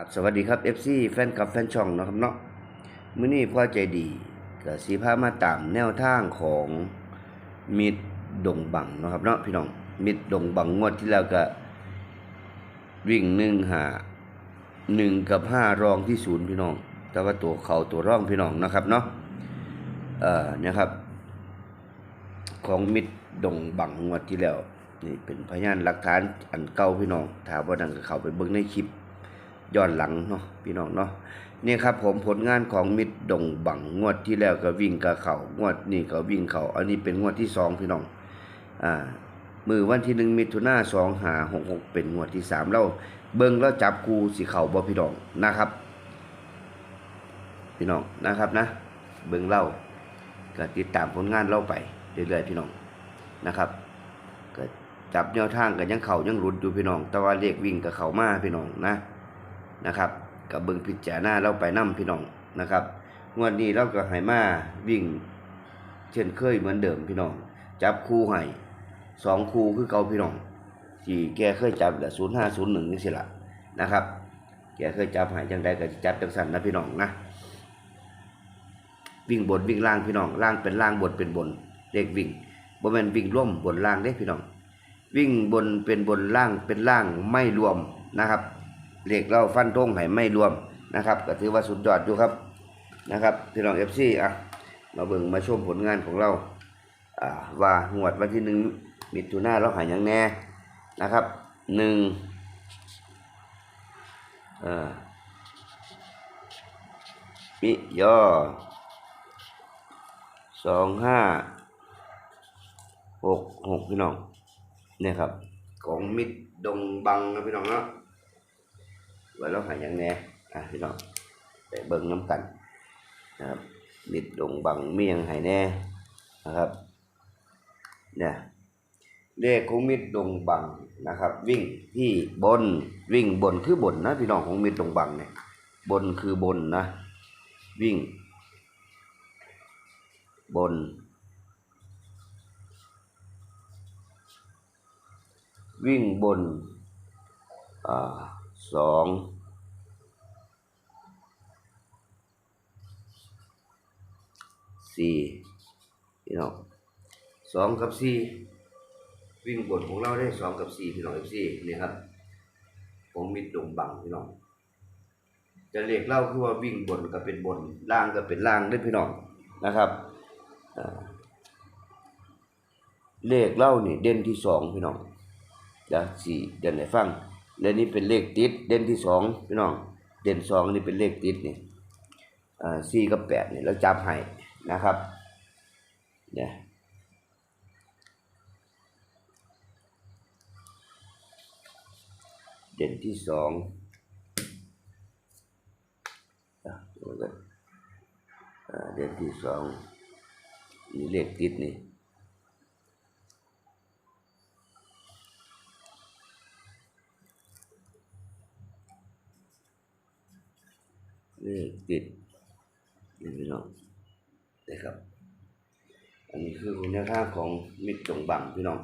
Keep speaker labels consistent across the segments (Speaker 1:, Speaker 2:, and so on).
Speaker 1: ครับสวัสดีครับ FC แฟนคลับแฟนช่องนะครับเนาะมื้อนี้พ่อใจดีก็สิพามาตามแนวทางของมิดดงบังนะครับเนาะพี่น้องมิดดงบังงวดที่แล้วก็วิ่งหนึ่งหาหนึ่งกับห้ารองที่ศูนย์พี่น้อง แต่ว่าตัวเขาตัวร่องพี่น้องนะครับเนาะเอ่อเนี่ยครับ ของมิดดงบังงวดที่แล้วนี่เป็นพยานหลักฐานอันเก่าพี่น้องถามว่าดังก็เขาไปเบิ่งในคลิป ย้อนหลังเนาะพี่น้องเนาะนี่ครับผมผลงานของมิตรดงบังงวดที่แล้วก็วิ่งกับเขางวดนี่ก็วิ่งเขาอันนี้เป็นงวดที่สองพี่น้องอ่ามือวันที่หนึ่งมิถุนาสองหาหกหกเป็นงวดที่สามเราเบิ้งแล้วจับกูสีเข่าบ่พี่น้องนะครับ พี่น้องนะครับนะ เบิ้งเล่าก็ติดตามผลงานเล่าไปเรื่อยๆพี่น้องนะครับก็จับแนวทางกันยังเข่ายังรุดอยู่พี่น้อง แต่ว่าเลขวิ่งกับเข่ามาพี่น้องนะ นะครับกับเบิงพิจารณาเราไปนํพี่น้องนะครับ งวดนี้เราก็ให้มาวิ่ง เช่นเคยเหมือนเดิมพี่น้อง จับคู่ให้สองคู่คือเก่าพี่น้องที่แกเคยจับแหละศูนย์ห้าศูนย์หนึ่งนี่สิละนะครับ แกเคยจับให้จังใดก็จับจังสันนะพี่น้องนะวิ่งบนวิ่งล่างพี่น้องล่างเป็นล่างบนเป็นบนเลขวิ่งบ่แม่นวิ่งร่วมบนล่างเด้พี่น้อง วิ่งบนเป็นบนล่างเป็นล่างไม่รวมนะครับ เหลขเราฟันธงให้ไม่รวมนะครับก็ถือว่าสุดยอดอยู่ครับนะครับพี่น้องเอฟซีอะมาเบิ่งมาชมผลงานของเราอ่าว่างวดวันที่หนึ่งมิถุนาเราหายยังแน่นะครับหนึ่งเอ่อมิยอสองห้าหกหกพี่น้องเนี่ยครับ ของมิดดงบังนะพี่น้องเนาะ ไว้เราหาอย่างแน่อะพี่น้องไปเบิ่งน้ำกันนะครับมิดดงบังเมียงหายแน่นะครับเนี่ยเลขของมิดดงบังนะครับ วิ่งที่บนวิ่งบนคือบนนะพี่น้องของมิดดงบังเนี่ยบนคือบนนะ วิ่ง บน วิ่งบนอ่า สองสี่พี่น้องสองกับสี่วิ่งบนของเราได้สองกับสี่พี่น้องเอฟซีนี่ครับผมมิดดงบังพี่น้องจะเรียกเล่าคือว่าวิ่งบนก็เป็นบนล่างก็เป็นล่างได้พี่น้องนะครับอ่าเลขเล่านี่เด่นที่สองพี่น้องเดี๋ยวสี่เด่นให้ฟัง และนี่เป็นเลขติด เด่นที่สองพี่น้อง เด่นสองนี่เป็นเลขติดนี่อ่าสี่กับแปดนี่เราจับให้นะครับเนี่ยเด่นที่สองอ่าเด่นที่สองนี่เลขติดนี่ เลขติดนี่พี่น้องนะครับ อันนี้คือคุณค่าของมิตรจงบังพี่น้อง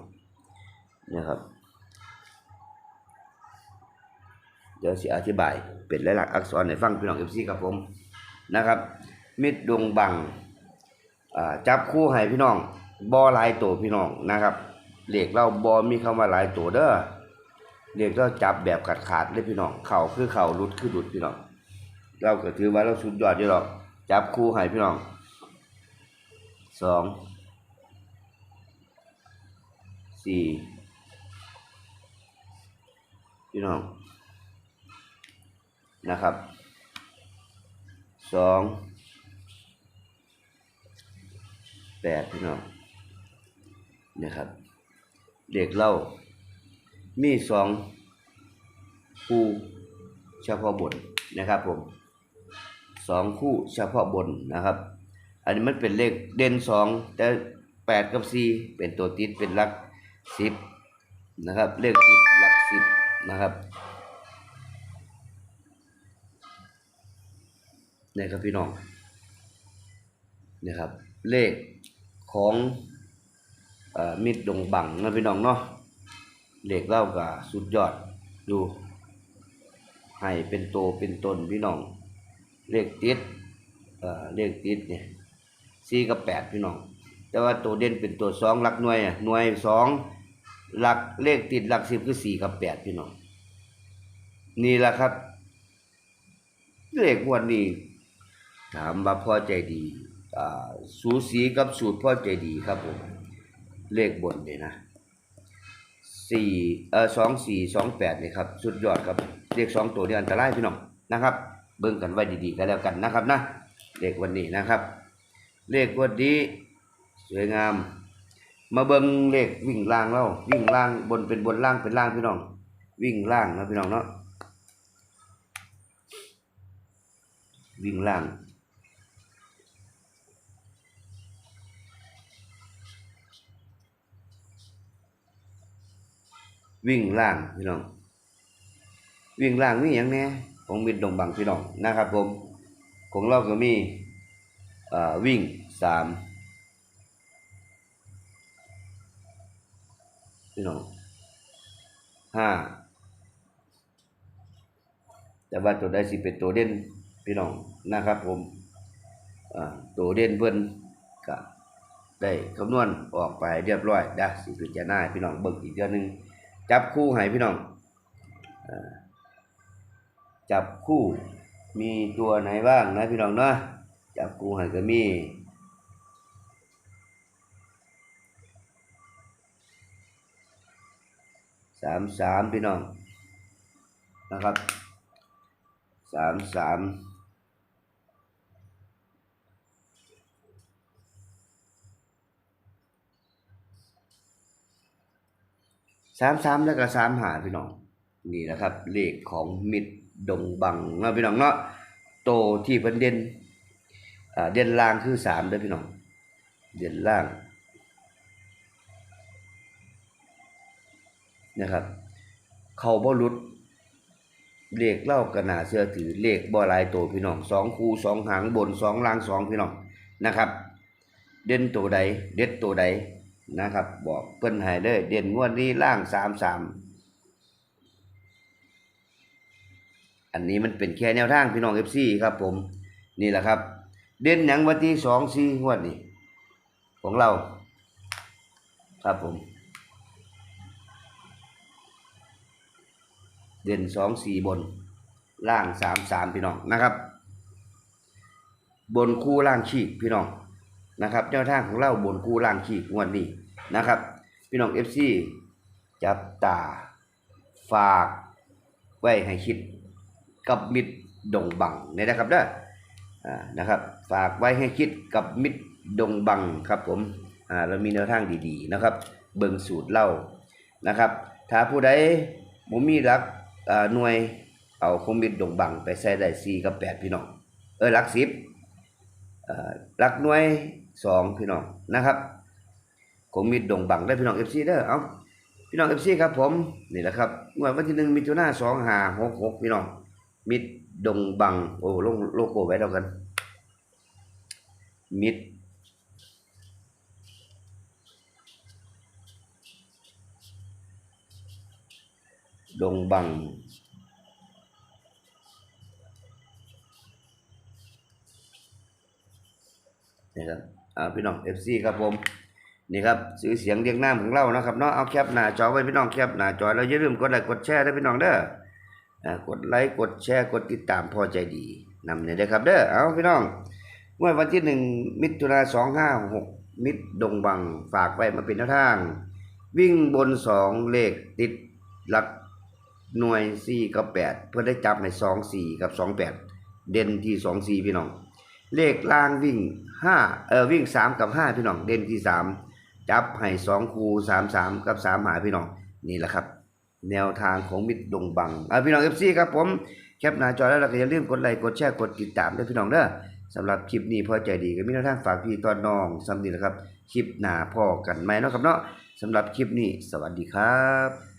Speaker 1: นะครับ เดี๋ยวสิอธิบายเป็นหลายๆอักษรให้ฟังพี่น้องเอฟซีครับผมนะครับ มิตรดวงบังจับคู่ให้พี่น้องบอหลายตัวพี่น้องนะครับเหลขเราบอมีคำว่าหลายตัวเด้อเหลขเราจับแบบขาดขาดเลยพี่น้องเข่าคือเข่ารุดคือรุดพี่น้อง เราก็ถือว่าเราสุดยอดอยู่หรอก จับคู่ให้พี่น้องสองสี่พี่น้องนะครับสองแปดพี่น้องนะครับ เด็กเล่ามีสองคู่เฉพาะบทนะครับผม สองคู่เฉพาะบนนะครับ อันนี้มันเป็นเลขเด่นสองแต่แปดกับสี่เป็นตัวติดเป็นหลักสิบนะครับ เลขติดหลักสิบนะครับนี่ครับพี่น้องนี่ครับ เลขของอมิตรดงบังนะพี่น้องเนาะเลขเล่ากับสุดยอดดูให้เป็นโตเป็นตนพี่น้อง เลขติดเอ่อเลขติดเนี่ยสี่กับแปดพี่น้อง แต่ว่าตัวเด่นเป็นตัวสองหลักหน่วยอะหน่วยสองหลักเลขติดหลักสิบคือสี่กับแปดพี่น้อง นี่แหละครับ เลขวันนี้ ถามว่าพ่อใจดีอ่าสูสีกับสูตรพ่อใจดีครับผมเลขบนเนี่ยนะสี่เอ่อสองสี่สองแปดนี่ครับ สุดยอดครับเลขสองตัวนี่อันตรายพี่น้องนะครับ เบิ่งกันไว้ดีๆกันแล้วกันนะครับนะเลขวันนี้นะครับ เลขวันนี้สวยงาม มาเบิ่งเลขวิ่งล่างแล้ววิ่งล่างบนเป็นบนล่างเป็นล่างพี่น้อง วิ่งล่างนะพี่น้องเนาะวิ่งล่างวิ่งล่างพี่น้องวิ่งล่างมีอย่างแน่ ของมิดดงบังพี่น้องนะครับผมของเราก็มีเอ่อวิ่งสามพี่น้องห้าแต่ว่าตัวใดสิเป็นตัวเด่นพี่น้องนะครับผมอ่าตัวเด่นเพิ่นก็ได้คำนวณออกไปเรียบร้อยนะสิพิจารณาให้พี่น้องเบิ่งอีกเดือนหนึงจับคู่ให้พี่น้องอ จับคู่มีตัวไหนบ้างนะพี่น้องเนาะจับคู่ให้ก็มีสามสามพี่น้องนะครับสามสามสามสามแล้วก็สามหาพี่น้อง นี่นะครับ เลขของมิดดงบังนะพี่น้องเนาะโตที่เพิ่นเด่นเด่นล่างคือสามเด้อพี่น้อง เด่นล่างนะครับ เขาบ่หลุดเลขเล่าก็น่าเชื่อถือเลขบ่ลายตัวพี่น้องสองคู่สองหางบนสองล่างสองพี่น้องนะครับ เด่นตัวใด เด็ดตัวใดนะครับ บอกเพิ่นให้เลยเด่นงวดนี้ล่างสามสาม อันนี้มันเป็นแค่แนวทางพี่น้องเอฟซีครับผมนี่แหละครับ เด่นหยังวันที่สองสี่งวดนี้ของเรา ครับผม เด่นสองสี่บน ล่างสามสามพี่น้องนะครับ บนคู่ล่างขีดพี่น้องนะครับแนวทางของเราบนคู่ล่างขีดงวดนี้นะครับ พี่น้องเอฟซีจับตาฝากไว้ให้คิด กับมิดดงบังเนี่ยนะครับเด้ออ่านะครับ ฝากไว้ให้คิดกับมิดดงบังครับผมอ่าเรามีแนวทางดีๆนะครับ เบิ่งสูตรเล่านะครับ ถ้าผู้ใดบ่มีหลักอ่าหน่วยเอาคงมิดดงบังไปใส่ได้4กับ 8 พี่น้องเออหลัก10เอ่อหลักหน่วย 2 พี่น้องนะครับคงมิดดงบังได้พี่น้อง FC เด้อเอาพี่น้อง FC ครับผม นี่แหละครับงวดวันที่1มิถุนายน2566พี่น้อง มิดดงบัง โอ้โลงโลโก้ไว้แล้วกัน มิดดงบัง นี่ครับอ่าพี่น้อง FC ครับผม นี่ครับซื้อเสียงเรียงน้ำของเรานะครับเนาะเอาแคปหน้าจอไว้พี่น้องแคปหน้าจอแล้วอย่าลืมกดไลค์กดแชร์ด้วยพี่น้องเด้อ กดไลค์กดแชร์กดติดตามพอใจดีนำเนี่ยเด้ครับเด้อเอาพี่น้องเมื่อวันที่หนึ่งมิถุนาสองห้าหกมิตรดงบังฝากไว้มาเป็นแนวทาง วิ่งบนสองเลขติดหลักหน่วยสี่กับแปดเพื่อได้จับในสองสี่กับสองแปดเด่นที่สองสี่พี่น้อง เลขล่างวิ่งห้าเออวิ่งสามกับห้าพี่น้องเด่นที่สามจับให้สองคูสามสามกับสามหาพี่น้องนี่แหละครับ แนวทางของมิตรดงบังอ่าพี่น้องเอฟซีครับผมแคปหน้าจอแล้วเราก็อย่าลืมกดไลค์กดแชร์กดติดตามด้วยพี่น้องเด้อสำหรับคลิปนี้พอใจดีก็มีแนวทางฝากพี่ตอนน้องสำนีแหละครับ คลิปหน้าพ่อกันไหมเนาะครับเนาะสำหรับคลิปนี้ สวัสดีครับ